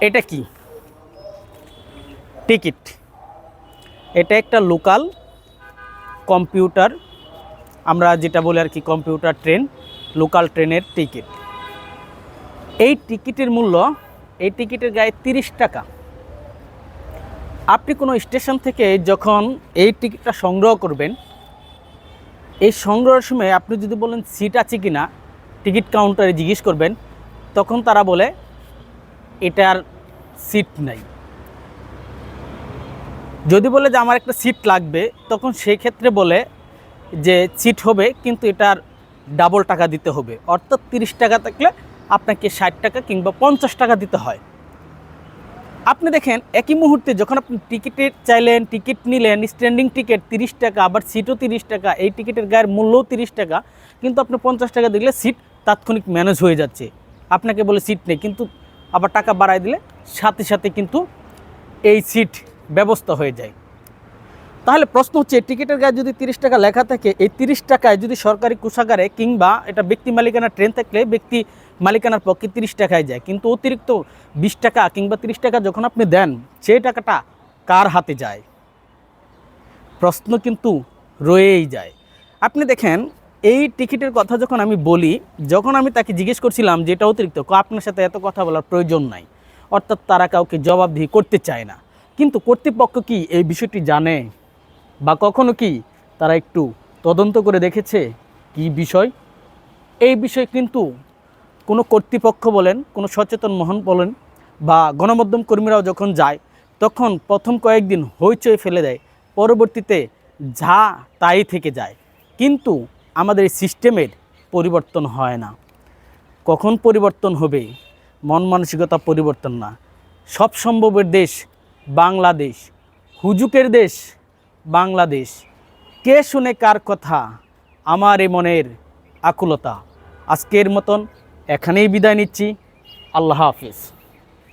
এটা কি? টিকিট। এটা একটা লোকাল কম্পিউটার। আমরা যেটা বলি আর কি কম্পিউটার ট্রেন, লোকাল ট্রেনের টিকিট। এই টিকিটের মূল্য, এই টিকিটের গায়ে তিরিশ টাকা। আপনি কোনো স্টেশন থেকে যখন এই টিকিটটা সংগ্রহ করবেন, এই সংগ্রহের সময় আপনি যদি বলেন সিট আছে কি না টিকিট কাউন্টারে জিজ্ঞেস করবেন, তখন তারা বলে, এটার সিট নাই। যদি বলে যে আমার একটা সিট লাগবে, তখন সেই ক্ষেত্রে বলে যে সিট হবে, কিন্তু এটার ডাবল টাকা দিতে হবে। অর্থাৎ তিরিশ টাকা থাকলে আপনাকে ষাট টাকা কিংবা পঞ্চাশ টাকা দিতে হয়। আপনি দেখেন, একই মুহূর্তে যখন আপনি টিকিটের চাইলেন টিকিট নিলেন স্ট্যান্ডিং টিকিট তিরিশ টাকা, আবার সিটও তিরিশ টাকা, এই টিকিটের গায়ের মূল্যও তিরিশ টাকা, কিন্তু আপনি পঞ্চাশ টাকা দিলে সিট তাৎক্ষণিক ম্যানেজ হয়ে যাচ্ছে। আপনাকে বলে সিট নেই, কিন্তু আবার টাকা বাড়ায় দিলে সাথে সাথে কিন্তু এই সিট ব্যবস্থা হয়ে যায়। তাহলে প্রশ্ন হচ্ছে, টিকিটের গায়ে যদি তিরিশ টাকা লেখা থাকে, এই তিরিশ টাকায় যদি সরকারি কোষাগারে কিংবা এটা ব্যক্তি মালিকানা ট্রেন থাকলে ব্যক্তি মালিকানার পক্ষে তিরিশ টাকায় যায়। কিন্তু অতিরিক্ত বিশ টাকা কিংবা তিরিশ টাকা যখন আপনি দেন, সেই টাকাটা কার হাতে যায়? প্রশ্ন কিন্তু রয়েই যায়। আপনি দেখেন, এই টিকিটের কথা যখন আমি বলি, যখন আমি তাকে জিজ্ঞেস করছিলাম যে এটা অতিরিক্ত আপনার সাথে এত কথা বলার প্রয়োজন নাই। অর্থাৎ তারা কাউকে জবাবদিহি করতে চায় না। কিন্তু কর্তৃপক্ষ কি এই বিষয়টি জানে? বা কখনো কি তারা একটু তদন্ত করে দেখেছে? কি বিষয়? এই বিষয় কিন্তু কোনো কর্তৃপক্ষ বলেন, কোনো সচেতন মহন বলেন, বা গণমাধ্যম কর্মীরাও যখন যায়, তখন প্রথম কয়েকদিন হইচই ফেলে দেয়, পরবর্তীতে যা তাই থেকে যায়। কিন্তু আমাদের সিস্টেমের পরিবর্তন হয় না। কখন পরিবর্তন হবে? মন মানসিকতা পরিবর্তন না। সব সম্ভবের দেশ বাংলাদেশ। হুজুকের দেশ বাংলাদেশ। কে শুনে কার কথা? আমার এ মনের আকুলতা। আজকের মতন এখানেই বিদায় নিচ্ছি। আল্লাহ হাফিজ।